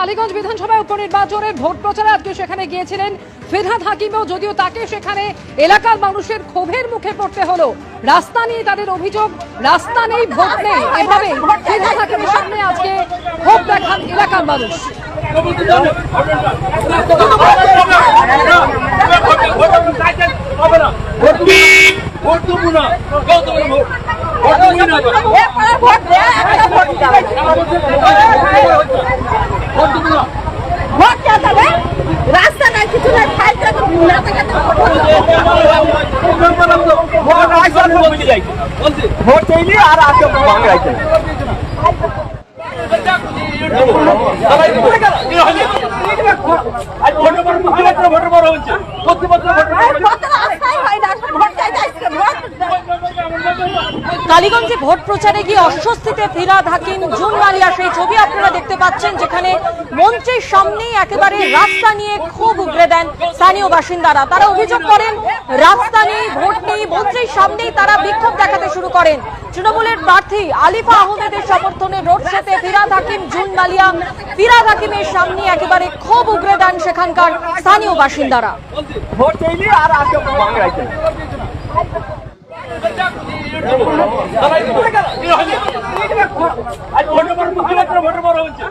টালিগঞ্জ বিধানসভায় উপনির্বাচনের ভোট প্রচারে আজকে সেখানে গিয়েছিলেন ফেরহাদ হাকিমও যদিও তাকে সেখানে এলাকার মানুষের ক্ষোভের মুখে পড়তে হলো রাস্তা নিয়ে তাদের অভিযোগ রাস্তা নেই ভোট নেই এভাবে ফেরহাদ হাকিমের সামনে আজকে ক্ষোভ দেখান এলাকার মানুষ ভোট ভোট চাইলে আর আজকে বাংলাইছে ভোট ভোটার ভোটার ভোটার বছর ভোট ভোট কালীগঞ্জে ভোট প্রচারে গিয়ে অস্বস্তিতে ফিরাদ হাকিম জুন মালিয়া সেই ছবি আপনারা দেখতে পাচ্ছেন, যেখানে মঞ্চের সামনেই একেবারে রাস্তা নিয়ে খুব উগরে দেন স্থানীয় বাসিন্দারা। তারা অভিযোগ করেন, রাস্তা নেই, ভোট নেই মঞ্চের সামনেই তারা বিক্ষোভ দেখাতে শুরু করেন। তৃণমূলের প্রার্থী আলিফা আহমেদের সমর্থনে রোড শোতে ফিরাদ হাকিম জুন মালিয়া ফিরাদ হাকিমের সামনে একেবারে খুব উগরে দেন সেখানকার স্থানীয় বাসিন্দারা। ভোট আর আজকে বাংলাইছে ভোট বড় হচ্ছে।